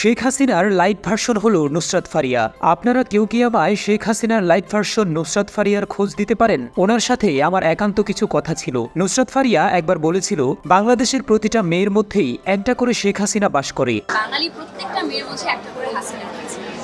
শেখ হাসিনার light version হলো নুসরাত ফারিয়া। আপনারা কেউ কি আমায় শেখ হাসিনার লাইট ভার্সন নুসরাত ফারিয়ার খোঁজ দিতে পারেন? ওনার সাথে আমার একান্ত কিছু কথা ছিল। নুসরাত ফারিয়া একবার বলেছিল, বাংলাদেশের প্রতিটা মেয়ের মধ্যেই একটা করে শেখ হাসিনা বাস করে। বাঙালি প্রত্যেকটা মেয়ের মধ্যে একটা করে হাসিনা।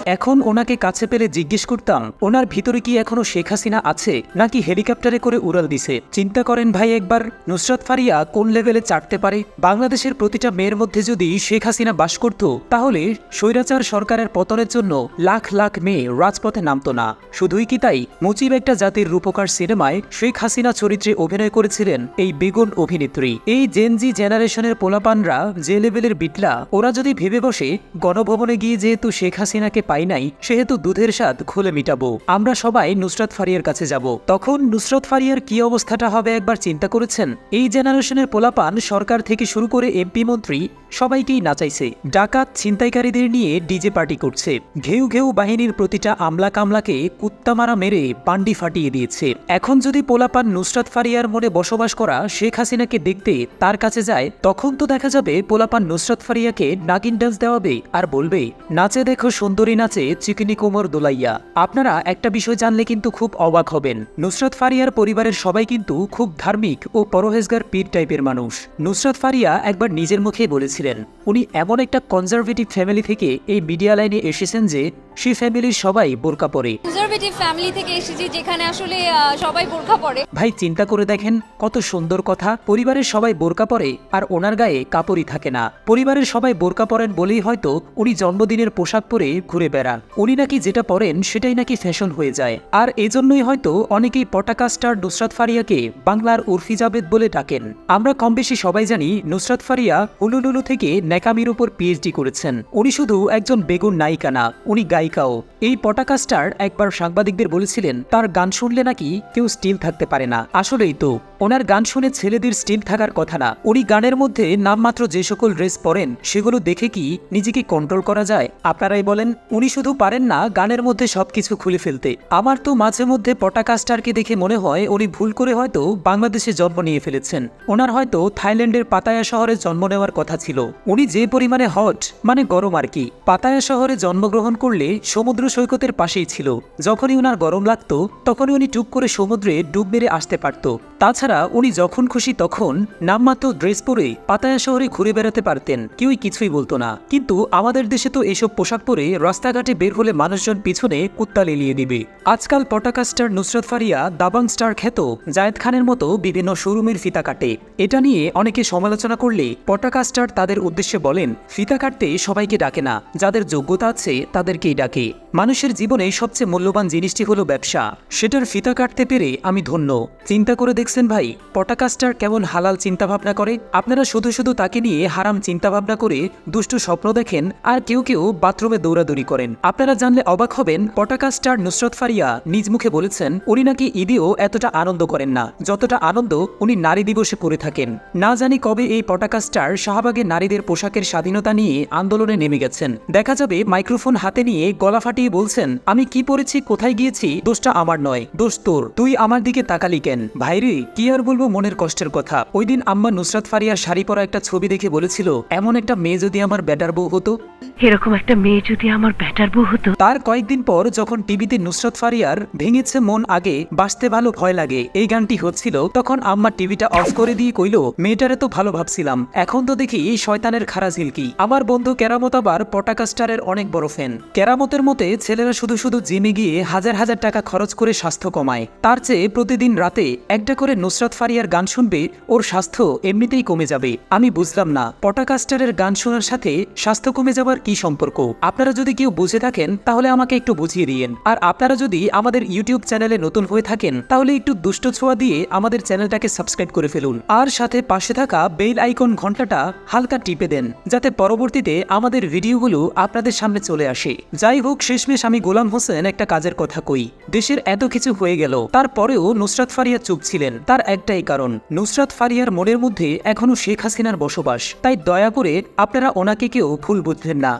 এখন ওনাকে কাছে পেলে জিজ্ঞেস করতাম, ওনার ভিতরে কি এখনও শেখ হাসিনা আছে, নাকি হেলিকপ্টারে করে উড়াল দিছে? চিন্তা করেন ভাই একবার, নুসরাত ফারিয়া কোন লেভেলে চাটতে পারে? বাংলাদেশের প্রতিটা মেয়ের মধ্যে যদি শেখ হাসিনা বাস করত, তাহলে স্বৈরাচার সরকারের পতনের জন্য লাখ লাখ মেয়ে রাজপথে নামতো না। শুধুই কি তাই? মুজিব একটা জাতির রূপকার সিনেমায় শেখ হাসিনা চরিত্রে অভিনয় করেছিলেন এই বেগুন অভিনেত্রী। এই জেনজি জেনারেশনের পোলাপানরা যে লেভেলের বিটলা, ওরা যদি ভেবে বসে, গণভবনে গিয়ে যেহেতু শেখ হাসিনাকে পাই নাই, সেহেতু দুধের স্বাদ খুলে মিটাবো। আমরা সবাই নুসরাত ফারিয়ার কাছে যাব। তখন নুসরত ফারিয়ার কি অবস্থাটা হবে একবার চিন্তা করেছেন? এই জেনারেশনের পোলাপান সরকার থেকে শুরু করে এমপি মন্ত্রী সবাইকেই নাচাইছে। ডাকাত ছিনতাইকারীদের নিয়ে ডিজে পার্টি করছে। ঘেউ ঘেউ বাহিনীর প্রতিটা আমলা কামলাকে কুত্তামারা মেরে পান্ডি ফাটিয়ে দিয়েছে। এখন যদি পোলাপান নুসরাত ফারিয়ার মনে বসবাস করা শেখ হাসিনাকে দেখতে তার কাছে যায়, তখন তো দেখা যাবে পোলাপান নুসরাত ফারিয়াকে নাগিন ডান্স দেওয়াবে আর বলবে, নাচে দেখো সুন্দরী নাচে চিকনি কোমর দোলাইয়া। আপনারা একটা বিষয় জানলে কিন্তু খুব অবাক হবেন। নুসরাত ফারিয়ার পরিবারের সবাই কিন্তু খুব ধার্মিক ও পরহেজগার পীর টাইপের মানুষ। নুসরাত ফারিয়া একবার নিজের মুখে বলেছিলেন উনি এমন একটা কনজারভেটিভ ফ্যামিলি থেকে এই মিডিয়া লাইনে এসেছেন যে সেই ফ্যামিলির সবাই বোরকা পরে। কনজারভেটিভ ফ্যামিলি থেকে এসেছি যেখানে আসলে সবাই বোরখা পরে। ভাই চিন্তা করে দেখেন কত সুন্দর কথা। পরিবারের সবাই বোরকা পরে আর ওনার গায়ে কাপড়ই থাকে না। পরিবারের সবাই বোরকা পরেন বলেই হয়তো উনি জন্মদিনের পোশাক পরে ঘুরে বেড়ান। উনি নাকি যেটা পরেন, সেটাই নাকি ফ্যাশন হয়ে যায়। আর এজন্যই হয়তো অনেকেই পটাকা স্টার নুসরাত ফারিয়াকে বাংলার উর্ফি জাবেদ বলে ডাকেন। আমরা কম বেশি সবাই জানি নুসরাত ফারিয়া হুলুলুলু থেকে ন্যাকামির উপর পিএইচডি করেছেন। উনি শুধু একজন বেগুন নায়িকা না, উনি গায়িকাও। এই পটাকা স্টার একবার সাংবাদিকদের বলেছিলেন, তার গান শুনলে নাকি কেউ স্টিল থাকতে পারে না। আসলেই তো ওনার গান শুনে ছেলেদের স্টিল থাকার কথা না। উনি গানের মধ্যে নামমাত্র যে সকল ড্রেস পরেন, সেগুলো দেখে কি নিজেকে কন্ট্রোল করা যায়? আপনারাই বলেন, উনি শুধু পারেন না গানের মধ্যে সবকিছু খুলে ফেলতে। আমার তো মাঝে মধ্যে পটাকাস্টারকে দেখে মনে হয় উনি ভুল করে হয়তো বাংলাদেশে জন্ম নিয়ে ফেলেছেন। ওনার হয়তো থাইল্যান্ডের পাতায়া শহরে জন্ম নেওয়ার কথা ছিল। উনি যে পরিমাণে হট মানে গরম আর কি, পাতায়া শহরে জন্মগ্রহণ করলে সমুদ্র সৈকতের পাশেই ছিল। যখনই ওনার গরম লাগতো, তখনই উনি টুক করে সমুদ্রে ডুব মেরে আসতে পারত। তাছাড়া উনি যখন খুশি তখন নামমাত্র ড্রেস পরে পাতায়া শহরে ঘুরে বেড়াতে পারতেন। কেউই কিছুই বলতো না। কিন্তু আমাদের দেশে তো এসব পোশাক পরে রাস্তাঘাটে বের হলে মানুষজন পিছনে কুত্তা লেলিয়ে দিবে। আজকাল পটাকা স্টার নুসরত ফারিয়া, দাবাং স্টার খ্যাত জায়েদ খানের মতো বিভিন্ন শোরুমের ফিতা কাটে। এটা নিয়ে অনেকে সমালোচনা করলে পটাকা স্টার তাদের উদ্দেশ্যে বলেন, ফিতা কাটতে সবাইকে ডাকে না। যাদের যোগ্যতা আছে তাদেরকেই ডাকে। মানুষের জীবনে সবচেয়ে মূল্যবান জিনিসটি হলো ব্যবসা। সেটার ফিতা কাটতে পেরে আমি ধন্য। চিন্তা করে দেখছেন ভাই পটাকা স্টার কেমন হালাল চিন্তাভাবনা করে। আপনারা শুধু শুধু তাকে নিয়ে হারাম চিন্তাভাবনা করে দুষ্টু স্বপ্ন দেখেন আর কেউ কেউ বাথরুমে দৌড়াদৌড়ি করেন। আপনারা জানলে অবাক হবেন পটাকা স্টার নুসরত ফারিয়া নিজ মুখে বলেছেন, উনি নাকি ঈদেও এতটা আনন্দ করেন না। যতটা আনন্দ উনি নারী দিবসে করে থাকেন। না জানি কবে এই পটাকা স্টার শাহবাগে নারীদের পোশাকের স্বাধীনতা নিয়ে আন্দোলনে নেমে গেছেন। দেখা যাবে মাইক্রোফোন হাতে নিয়ে গলা ফাটিয়ে বলছেন, আমি কি পড়েছি, কোথায় গিয়েছি, দোষটা আমার নয়। দোষ তোর। তুই আমার দিকে তাকালি কেন? ভাইরে কি আর বলব মনের কষ্টের কথা। ওই দিন আম্মা নুসরাত ফারিয়া শাড়ি পরা একটা ছবি দেখে বলেছিল, এমন একটা মেয়ে যদি আমার ব্যাটার বউ হতো? এরকম একটা মেয়ে যদি আমার ব্যাটার বউ হতো। তার কয়েকদিন পর যখন টিভিতে নুসরত ফারিয়ার ভেঙেছে মন আগে, বাঁচতে ভালো ভয় লাগে, এই গানটি হচ্ছিল, তখন আম্মা টিভিটা অফ করে দিয়ে কইল, মেয়েটারে তো ভালো ভাবছিলাম। এখন তো দেখি এই শয়তানের খারা ঝিলকি। আমার বন্ধু কেরামত আবার পটাকা স্টারের অনেক বড় ফ্যান কেরামতের মতে, ছেলেরা শুধু শুধু জিমে গিয়ে হাজার হাজার টাকা খরচ করে স্বাস্থ্য কমায়। তার চেয়ে প্রতিদিন রাতে একটা করে নুসরত ফারিয়ার গান শুনবে, ওর স্বাস্থ্য এমনিতেই কমে যাবে। আমি বুঝলাম না, পটাকা স্টারের গান শোনার সাথে স্বাস্থ্য কমে যাওয়ার কি সম্পর্ক? আপনারা যদি কেউ বুঝে থাকেন, তাহলে আমাকে একটু বুঝিয়ে দিয়েন। আর আপনারা যদি আমাদের ইউটিউব চ্যানেলে নতুন হয়ে থাকেন, তাহলে একটু দুষ্ট ছোঁয়া দিয়ে আমাদের চ্যানেলটাকে সাবস্ক্রাইব করে ফেলুন। আর সাথে পাশে থাকা বেল আইকন ঘন্টাটা হালকা টিপে দেন, যাতে পরবর্তীতে আমাদের ভিডিওগুলো আপনাদের সামনে চলে আসে। যাই হোক, শেষমেশ আমি গোলাম হোসেন একটা কাজের কথা কই। দেশের এত কিছু হয়ে গেল। তারপরেও নুসরাত ফারিয়া চুপ ছিলেন। তার একটাই কারণ, নুসরাত ফারিয়ার মনের মধ্যে এখনও শেখ হাসিনার বসবাস। তাই দয়া করে আপনারা ওনাকে কেউ ভুল বুঝবেন না।